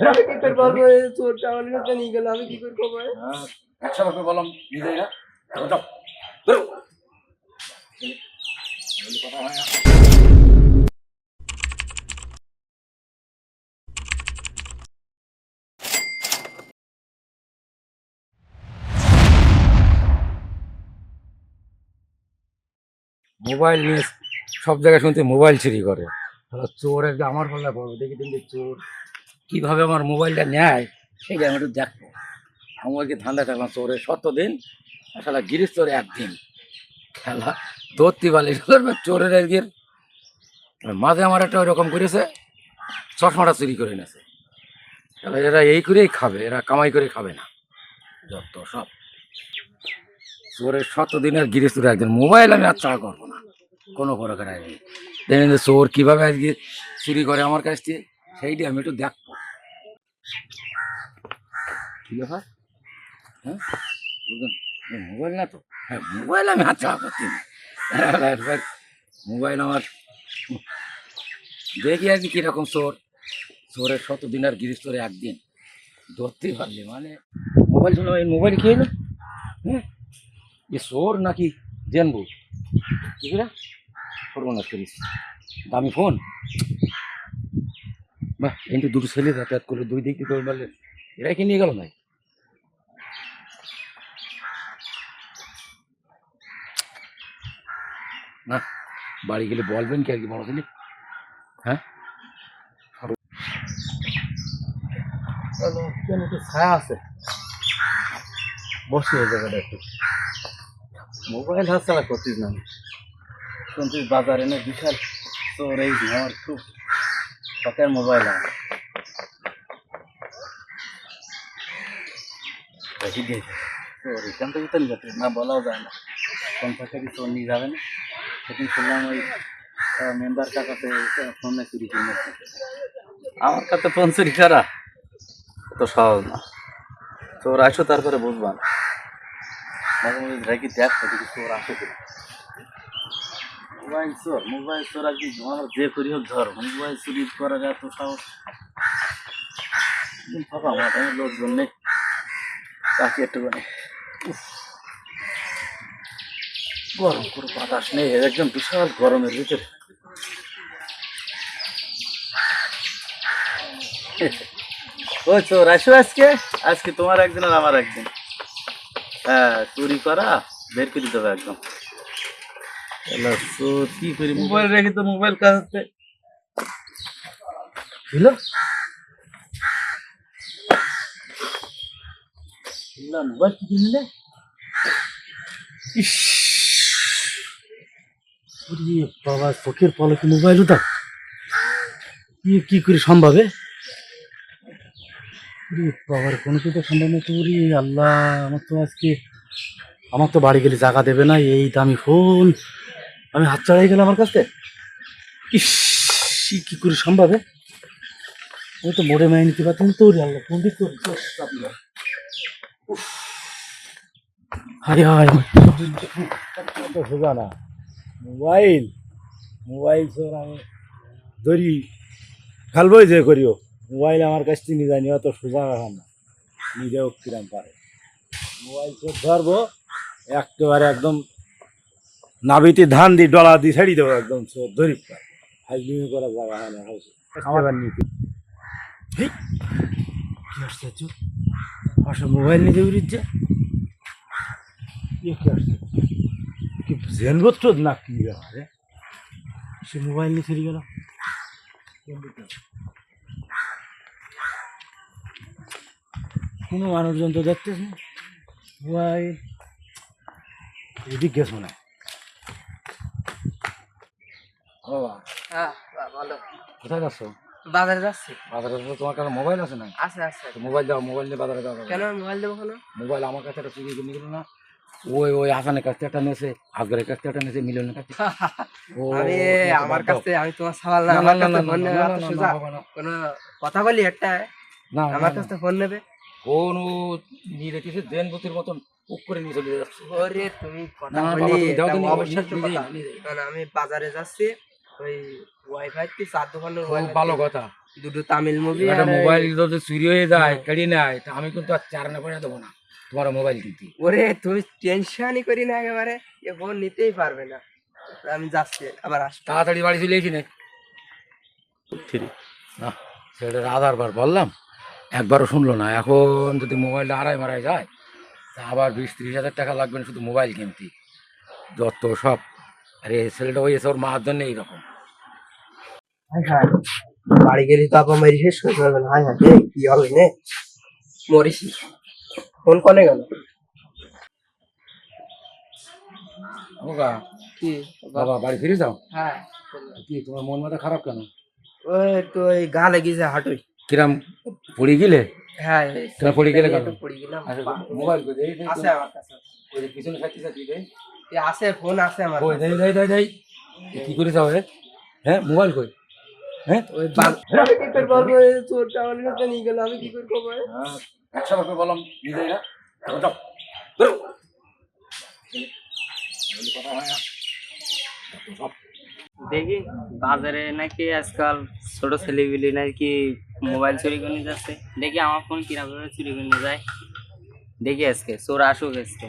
আমি কি করে বলব চোরটা আমার কাছে নিয়ে গেল আমি কি করে কবো হ্যাঁ, একশো বার বললাম নিজেই না। এখন যাও। বেরো। কথা হয় না। মোবাইল নিয়ে সব জায়গায় শুনতে মোবাইল চুরি করে। তাহলে চোর একদম আমার পাল্লা বড় দেখি দেখি চোর। কীভাবে আমার মোবাইলটা নেয়, সেটা আমি একটু দেখব। আমাকে ধান্দা থাকলাম চোরের শত দিন আসলে গিরিশ চোরে একদিন। খেলা ধরতে পারলি চোরের একদিন মাঝে আমার একটা ওইরকম করেছে, চশমাটা চুরি করে নেছে তাহলে এরা এই করেই খাবে, এরা কামাই করে খাবে না। যত সব। চোরের শত দিনের গিরিশ চোরে একদিন মোবাইল আমি আর চা করব না। কোনো প্রকার আগে দেখেন চোর কীভাবে আজকে চুরি করে আমার কাছ থেকে, সেইটি আমি একটু দেখব। কি ব্যাপার হ্যাঁ? মোবাইল না তো? হ্যাঁ মোবাইল আমি হাত চাওয়া করছি না। মোবাইল আমার দেখি আর কি কীরকম চোর। চোরের শত দিন আর গিরিশ চোরে একদিন ধরতেই পারলি মানে মোবাইল শুনলাম এই মোবাইল খেয়ে এলো হ্যাঁ? এ চোর নাকি জানব? কি করে সর্বনাশ করিস। দামি ফোন। বাহ কিন্তু দুটো ছেলে যাতায়াত করলে, দুই দিক থেকে বললে এরাই কি নিয়ে গেল নাই না, বাড়ি গেলে বলবেন কি আর কি বড় ছেলে হ্যাঁ? ছায়া আছে? বসে এই জায়গাটা একটু। মোবাইল হাতছাড়া করছিস না শুনছিস বাজারে না বিশাল তোর এই আমার খুব শখের মোবাইল দিয়ে তোর এখান থেকে তো না বলাও যায় না। কোন থেকে তোর নিয়ে যাবে না। সেদিন শুনলাম ওই মেম্বার কাকাতে ফোনে চুরি কিনে আমার কাছে ফোন চুরি করা? তো সহজ না। তোর আসো তারপরে বুঝবা না। রেখে দেখ দেখি তোর আসে মোবাইল চোর মোবাইল চোর আর কি আমার যে করি হোক ধর। মোবাইল চুরি করার এত সাহস। ফাঁকা মাথায় লোকজন নেই। তাকে একটুখানি। গরম করে বাতাস নেই একদম বিশাল গরমের ভিতরে। ওই চোর আসো আজকে? আজকে তোমার একদিন আর আমার একদিন। হ্যাঁ চুরি করা বের করে দেবে একদম। চোর কি করি মোবাইল? রেখে তো মোবাইল কাছে দিল? মোবাইল কি কিনলে? ইস বাবা চোখের পলকে মোবাইল ওটা কি করে সম্ভব? বাবার কোনো কিছু সম্ভব না তো আল্লাহ আমার তো আজকে আমার তো বাড়ি গেলে জায়গা দেবে না এই দামি ফোন আমি হাত চড়াই গেলাম আমার কাছে ইস কি করে সম্ভব? আমি তো মোড়ে মাই নিতে পারতাম তো আল্লাহ ফোন দিক করে হায় হায় না মোবাইল মোবাইল স্যার আমি ধরি খেলবই যে করিও মোবাইল আমার কাছ থেকে যায়নি অত সোজা রাখান না। নিজেও কিরাম পারে মোবাইল সব ধরবো একেবারে একদম নাবিতে ধান দিয়ে ডলা দিয়ে ছাড়ি দেবো একদম সব ধরি হাইজলিমি করা জায়গা হয় না খাবার নিতে। কি আশ্চর্য আসলে মোবাইল নিতে ইয়ে কি আশ্চর্য কি জেনবত্র না কি ব্যাপার? সে মোবাইল নিয়ে ছেড়ে গেল। কোনো মানুষজন তো দেখতেছ না। মোবাইল। এদিক গেছ মনে হয়। হ্যাঁ ভালো কোথায় যাচ্ছ? বাজারে যাচ্ছি। বাজারে তো তোমার কাছে মোবাইল আছে না আছে আছে। মোবাইল দাও মোবাইল নিয়ে বাজারে যাবে কেন মোবাইল দেবো কেন? মোবাইল আমার কাছে একটা চুরি নিয়ে গেলো না? ওই ওই হাসানের কাছ থেকে একটা আজগরের কাছ থেকে একটা নিয়েছে মিলনের কাছ থেকে। আমি আমার। কাছে আমি তোমার সওয়াল না না, আমার না, কাছে না, ফোন নেবে না, এত না, না, সোজা কোনো কথা বলি একটা? না আমার কাছে ফোন নেবে? ফোন ও নিয়ে রেখেছে দেন মতন উপ করে নিয়ে চলে যাচ্ছে। ওরে তুমি কথা বলি নিয়ে- কথা। আমি বাজারে যাচ্ছি ওই ওয়াইফাই কি চার দোকানের ভালো কথা। দুটো তামিল মুভি আর মোবাইল যদি চুরি হয়ে যায় কেড়ে নেয় তা আমি কিন্তু আর চার না করে দেবো না। তোমার মোবাইল কিনতে ওরে তুমি টেনশনই করি না একেবারে। এ ফোন নিতেই পারবে না। আমি যাচ্ছি আবার আসব। তাড়াতাড়ি বাড়ি চলে এসি না। না সেটার আধার বার বললাম। একবারও শুনলো না। এখন যদি মোবাইলটা আড়াই মারাই যায় তা আবার বিশ ত্রিশ হাজার টাকা লাগবে না শুধু মোবাইল কিনতে। যত সব। আরে ছেলেটা হয়েছে ওর মার জন্য এইরকম। বাড়ি গেলে তো আপা মেরি শেষ করতে পারবে না। হাই হাই। কি হবে নে। মরিসি ফোন কনে গেল। ওগা কি? বাবা বাড়ি ফিরে যাও? হ্যাঁ। কি তোমার মন মাথা খারাপ কেন? ওই একটু ওই গা লেগেছে হাঁটুই। কিরাম পড়ে গেলে? হ্যাঁ তোমার পড়ে গেলে কেন? পড়ে গেলাম। আচ্ছা, মোবাইল কই? দেই আছে আমার কাছে। ওই যে পিছনে সাথে সাথে দেই। এ আছে ফোন আছে আমার কই? দেই দেই দেই দেই। কি করে যাও হে? হ্যাঁ মোবাইল কই? হ্যাঁ ওই বাল আমি কি করে বলব? এই চোরটা আমার কাছে নিয়ে গেল আমি কি করে করব হ্যাঁ, একশো বছর বললাম নিজেই না? দেখি বাজারে নাকি আজকাল ছোট ছেলেগুলি নাকি মোবাইল চুরি করে নিয়ে যাচ্ছে। দেখি আমার ফোন কীরকম করে চুরি করে নিয়ে যায়। দেখি আজকে চোর আসুক আজকে।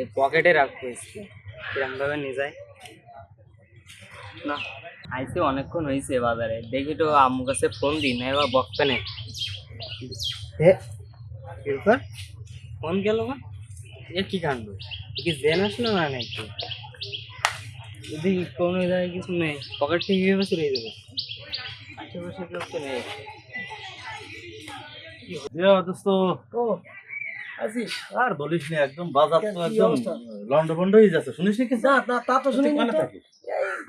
এই পকেটে রাখব আজকে কীরকম ভাবে নিয়ে যায়। না আইসে অনেকক্ষণ হয়েছে বাজারে। দেখি তো আম্মু কাছে ফোন দিই না এবার বকবে না ব্যাপার? ফোন গেল বা? এ কি কাণ্ড? এ কি জেন আসলো না নাকি? যদি কোনো জায়গায় কিছু নেই। পকেট থেকে কীভাবে চুরি হয়ে যাবে? আশেপাশে কেউ তো নেই। দোস্ত ও আছিস আর বলিস না একদম বাজার তো একদম অবস্থা? লন্ড বন্ড হয়ে যাচ্ছে। শুনিস কি না না তা তো শুনি থাকি?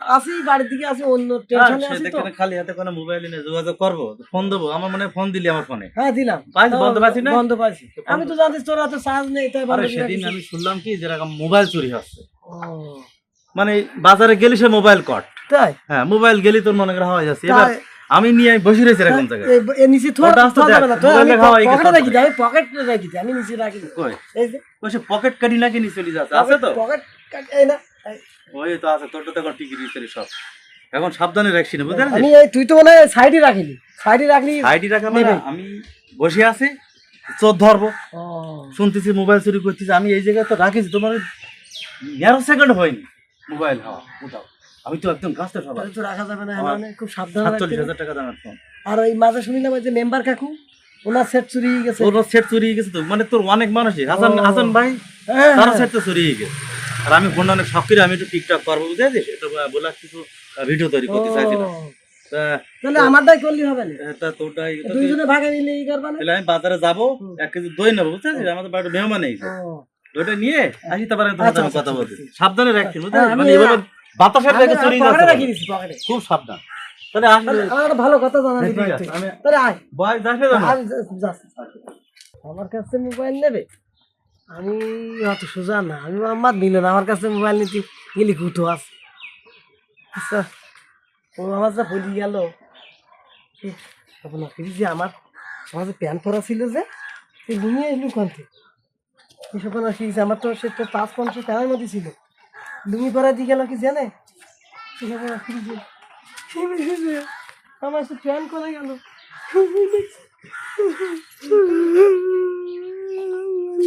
আসি বাড়ির দিকে আসি অন্য টেনশনে আছি তো। খালি হাতে কোনো মোবাইল নিয়ে যোগাযোগ করব। ফোন দেবো আমার মনে ফোন দিলি আমার ফোনে। হ্যাঁ দিলাম। পাইছি, বন্ধ পাইছি না? বন্ধ পাইছি। আমি তো তোর চার্জ নেই তাই আরে সেদিন আমি শুনলাম কি যেরকম মোবাইল চুরি হচ্ছে। মানে বাজারে গেলি সে মোবাইল কট তাই? হ্যাঁ মোবাইল গেলি তোর মনে করে হওয়া যাচ্ছে। এবার আমি নিয়ে বসে রয়েছি এরকম জায়গায়। এই এ নিচে আসতে থোয়া যাবে না তো আমি হয়ে পকেটে রাখি। আমি পকেটে রাখি আমি নিচে রাখি। কই? এই যে। ওই পকেট কাটি নাকি নিয়ে চলে যাচ্ছে? আছে তো? পকেট কাট- এই না। ওই তো আছে তোর তো এখন টিকিট সব। এখন সাবধানে রাখছি না বুঝতে আমি এই তুই তো মনে হয় সাইডে রাখিলি সাইডে রাখলি আইডি রাখা মানে আমি বসে আছি চোর ধরবো। শুনতেছি মোবাইল চুরি করতেছি আমি এই জায়গায় তো রাখেছি তোমার সেকেন্ড হয়নি। মোবাইল হওয়া উঠাও। আমি তো একদম সবাই তো রাখা যাবে না মানে খুব সাবধানে সাতচল্লিশ হাজার টাকা দামের ফোন আর ওই মাঝে শুনিলাম ওই যে মেম্বার কাকু ওনার সেট চুরি হয়ে গেছে। তোর সেট চুরি হয়ে গেছে তো মানে তোর অনেক মানুষই। হাসান। হাসান ভাই হ্যাঁ, তার হ্যাঁ। সেট তো চুরি হয়ে গেছে। আর আমি ফোনটা অনেক শখ করে আমি একটু টিকটক করব বুঝেছিস একটু বলে কিছু ভিডিও তৈরি করতে চাইছিলাম। ও, তা তাহলে আমারটাই করলি হবে না? তা তোটাই দুইজনে ভাগে মিলে ই করবা না? তাহলে আমি বাজারে যাব এক কেজি দই নেব বুঝছিস আমাদের বাড়িতে মেহমান এই দইটা নিয়ে আসি তারপরে তোমার আচ্ছা, আচ্ছা, কথা বলছি। সাবধানে রাখছি বুঝছিস হ্যাঁ, মানে এভাবে বাতাসের থেকে চুরি আমি রাখি দিছি পকেটে। খুব সাবধান। তাহলে আসলে আমার ভালো কথা জানা হ্যাঁ। আমি- তাহলে আয়। বয় যাস না। আমার কাছে মোবাইল নেবে? আমি অত সোজা না আমি আমার দিল না আমার কাছে মোবাইল নিতে গেলি কুতো আছে? আচ্ছা ও আমার যা বলি গেল। আপনার যে আমার আমার যে প্যান্ট পরা ছিল যে সে লুঙিয়ে এলু কান্তে এসব না কি আমার তো সে তো পাঁচ পঞ্চাশ প্যানের মধ্যে ছিল। লুঙ্গি পরা দিয়ে গেল কি জানে? এসব না বুঝেছে, আমার সে প্যান্ট করে গেল?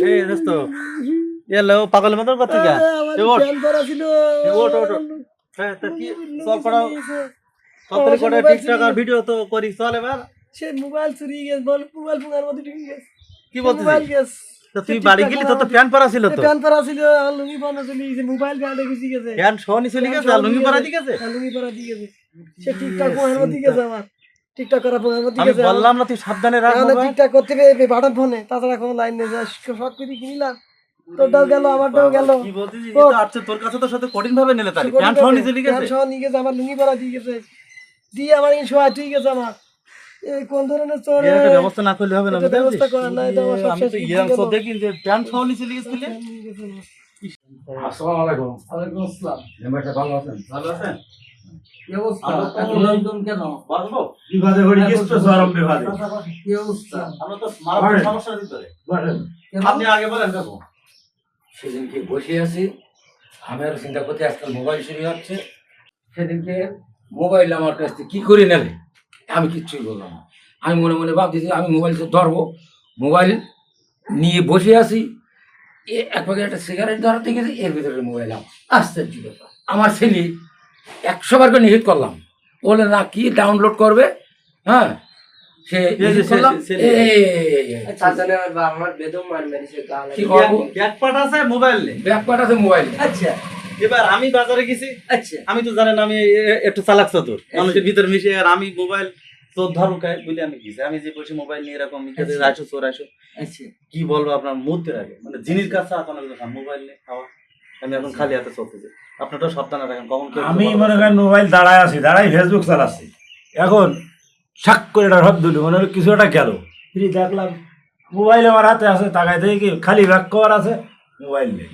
এই দোস্ত। এলো পাগলের মতন কথা কি ওঠ। হ্যাঁ, তা কি করা সতেরো আমার টিকটক আর ভিডিও তো করি। চল এবার। সে মোবাইল চুরি গেছে বল মোবাইল মধ্যে ঢুকে গেছে। কি সে মোবাইল গেছে। তুই বাড়ি গেলি করা তো তো প্যান্ট পরা ছিল তো। প্যান্ট পরা ছিল আর লুঙ্গি পরা ছিল এই যে মোবাইল গেছে। চলে গেছে আর লুঙ্গি পরা দিয়ে গেছে। লুঙ্গি পরা দিয়ে গেছে। সে টিকটক মধ্যে গেছে আমার। টিকটক করা ফোনের আমি বললাম না তুই সাবধানে রাখ টিকটক করতে হবে বাটন ফোনে তাছাড়া কোনো লাইন নেই যা শখ করে তোরটাও গেল আমারটাও গেল। কি বলছিস এই ও। তোর কাছে তো সাথে কঠিন ভাবে নিলে তাই প্যান্ট সহ নি চলে গেছে সহ নিয়ে গেছে আমার লুঙ্গি পরা দিয়ে গেছে। দিয়ে আমার এই শোয়া ঠিক গেছে আমার। কোন ধরনের চোর এর ব্যবস্থা না করলে হবে না ব্যবস্থা করার নাই, এটা আমার সব শেষ ইয়াং গেল। সব যে প্যান্ট সহ নি চলে গেছিলে আসসালামু আলাইকুম। ওয়ালাইকুম আসসালাম। ভালো আছেন? ভালো আছেন? আপনি আগে বলেন দেখো সেদিনকে বসে আছি। আমি আর চিন্তা করতে আজকাল মোবাইল চুরি হচ্ছে। সেদিনকে মোবাইল আমার কাছ থেকে কি করে নেবে? আমি কিচ্ছুই বললাম না। আমি মনে মনে ভাবতেছি আমি মোবাইল ধরবো। মোবাইল নিয়ে বসে আছি। এ এক প্যাকেট একটা সিগারেট ধরাতে গেছে এর ভিতরে মোবাইল আমার। আশ্চর্য ব্যাপার। আমার ছেলে একশো বার করে নিষেধ করলাম। বলে না কি ডাউনলোড করবে? হ্যাঁ। সে আচ্ছা এবার আমি বাজারে গেছি। আচ্ছা। আমি তো জানেন আমি একটু চালাক চতুর। মানুষের ভিতরে মিশে আর আমি মোবাইল চোর বলে আমি গেছি। আমি যে বসে মোবাইল নিয়ে এরকম আসো চোর আসো। আচ্ছা। কি বলব আপনার মুহূর্তে আগে মানে জিনিস কাছে মোবাইল নেই খাওয়া। আমি এখন খালি হাতে চলতেছি। আপনারটা সাবধানে রাখেন কখন আমি মনে করেন মোবাইল দাঁড়ায় আছি দাঁড়াই ফেসবুক চালাচ্ছি। এখন শাক করে একটা শব্দ মনে হলো কিছু একটা গেল। ফিরি দেখলাম মোবাইল আমার হাতে আছে তাকাই দেখি কি খালি ব্যাক কভার আছে মোবাইল নেই।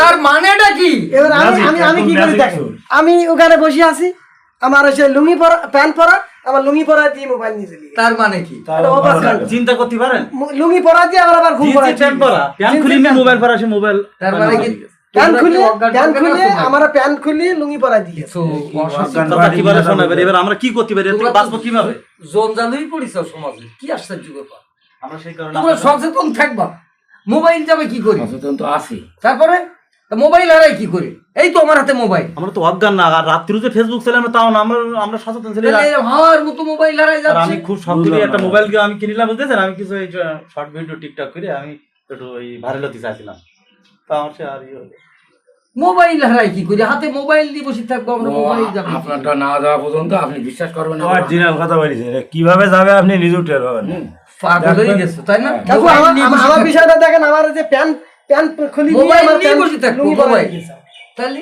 তার মানেটা কি? এবার আমি আমি আমি কি করি magic আমি ওখানে বসে আছি আমার হচ্ছে লুঙ্গি পরা প্যান্ট পরা আমার লুঙ্গি পরা দিয়ে মোবাইল নিয়ে। চলি তার মানে কি ভালো অবাক লাগে। চিন্তা করতে পারেন? লুঙ্গি পরা দিয়ে আবার আবার ঘুম পরা প্যান্ট পরা। প্যান্ট খুলি মোবাইল পরা। সে মোবাইল তার মানে কি? প্যান্ট খুলে অজ্ঞান খুলে আছো নাকি? খুলে লুঙ্গি পরা দিয়ে তো অসুস্থ অজ্ঞান কথা কীভাবে শোনাবে? এবার আমরা কি করতে পারি? এর বাঁচবো কীভাবে? জঞ্জালই পড়িছ সমাজে। কি আশ্চর্য ব্যাপার। আমরা সেই কারণে তোমরা সচেতন থাকবা। মোবাইল যাবে কি করি? সচেতন তো আছি তারপরে মোবাইল হারাই কি করে? এই তো আমার হাতে মোবাইল। আমরা তো অজ্ঞান না আর রাত্রিও যে ফেসবুক আমরা তাও না। আমরা আমরা সচেতন ছিলাম তাহলে মতো মোবাইল হারাই আর যাচ্ছে। আমি খুব শখ করে একটা মোবাইল আমি কিনলাম বুঝতেছেন? আমি কিছু এই শর্ট ভিডিও টিকটক করে আমি একটু ওই ভাইরাল হতে চাইছিলাম। তা আমার সে আর ইয়ে হলো। মোবাইল হারাই কি করি? হাতে মোবাইল দিয়ে বসে থাকব আমরা মোবাইল যাবে আপনারটা না যাওয়া পর্যন্ত আপনি বিশ্বাস করবেন অরিজিনাল কথা বলেছে কীভাবে যাবে আপনি নিজেও টের পাবেন না। পাগল হয়ে গেছে তাই না? কাকু আমার। বিষয়টা দেখেন আমার যে প্যান্ট প্যান্ট খুলি দিয়ে মোবাইল নিয়ে বসে থাকব, মোবাইল। তাহলে।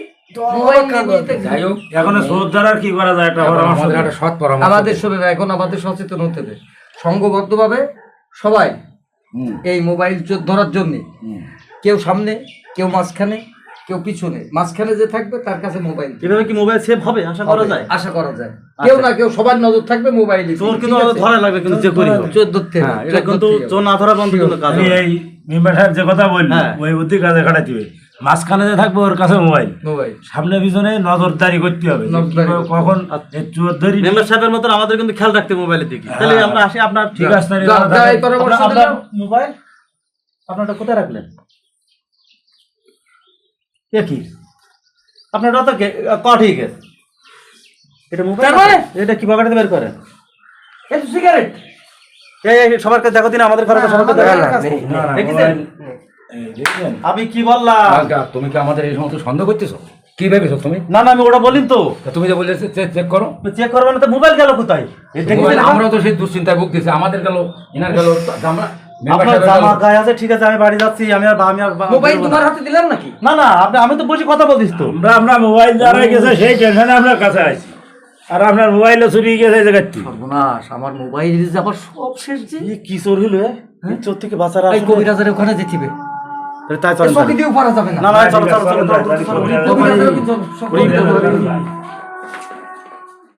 আমাদের এখন আমাদের সচেতন হতে হবে। সংঘবদ্ধভাবে সবাই এই মোবাইল চোর ধরার জন্য কেউ সামনে কেউ মাঝখানে কেউ পিছনে মাঝখানে যে থাকবে তার কাছে মোবাইল এভাবে কি মোবাইল সেভ হবে? আশা করা যায়? আশা করা যায়। কেউ না কেউ সবার নজর থাকবে মোবাইলে চোর কিন্তু ধরা লাগবে কিন্তু যে করি ধরতে হবে, হ্যাঁ এটা কিন্তু চোর না ধরা বন্ধ কিন্তু কাজ আমি এই মেম্বার সাহেব যে কথা বললি হ্যাঁ। ওই বুদ্ধি কাজে খাটাতে হবে। মাঝখানে যে থাকবে ওর কাছে মোবাইল মোবাইল সামনে পিছনে নজরদারি করতে হবে। কখন এই মেম্বার সাহেবের মতন আমাদের কিন্তু খেয়াল রাখতে মোবাইলের দিকে। তাহলে আমরা আসি আপনার ঠিক আছে মোবাইল আপনারটা কোথায় রাখলেন? এ কি? আপনারটা তো গে- ক ঠিক আছে? এটা মোবাইল এটা কি পকেটে বের করেন এই তো সিগারেট সবার কাছে দেখো দিন আমাদের ঘরে সবার কাছে দেখেছেন? আমি কি বললাম? তুমি কি আমাদের এই সমস্ত সন্দেহ করতেছো? কি ভেবেছো তুমি? না না আমি ওটা বলি তো। তুমি যে বললে চেক করো। চেক করবেন না তো মোবাইল গেল কোথায়? এই আমরাও তো সেই দুশ্চিন্তায় ভুগতেছি আমাদের গেল ইনার গেল আমরা আপনার জামা গায়ে আছে ঠিক আছে আমি বাড়ি যাচ্ছি আমি আর আমি আর মোবাইল তোমার হাতে দিলাম নাকি না না আপনি আমি তো বসে কথা বলছিস তো আমরা আমরা মোবাইল যারা গেছে সেই টেনশনে আপনার কাছে আছি আর আপনার মোবাইলও চুরি গেছে এই জায়গায় সর্বনাশ আমার মোবাইল যে আবার সব শেষ যে কি চোর হইল চোর থেকে বাঁচার এই কবিরাজের ওখানে তাই পারা যাবে না না চলো, চলো, চলো, চলো,